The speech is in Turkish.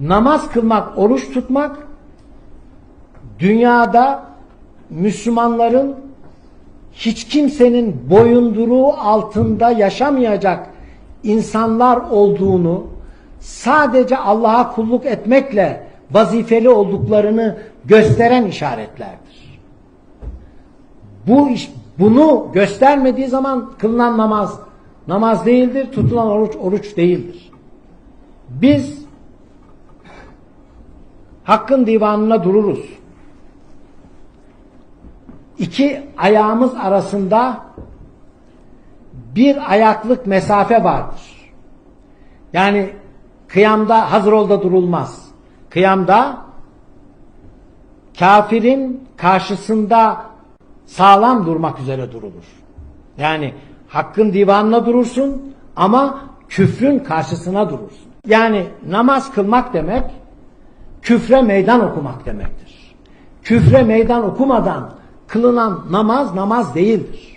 namaz kılmak, oruç tutmak dünyada Müslümanların hiç kimsenin boyunduruğu altında yaşamayacak insanlar olduğunu sadece Allah'a kulluk etmekle vazifeli olduklarını gösteren işaretlerdir. Bu iş, bunu göstermediği zaman kılınan namaz namaz değildir, tutulan oruç oruç değildir. Biz hakkın divanına dururuz. İki ayağımız arasında bir ayaklık mesafe vardır. Yani kıyamda hazır ol da durulmaz. Kıyamda kafirin karşısında sağlam durmak üzere durulur. Yani hakkın divanına durursun ama küfrün karşısına durursun. Yani namaz kılmak demek küfre meydan okumak demektir. Küfre meydan okumadan kılınan namaz namaz değildir.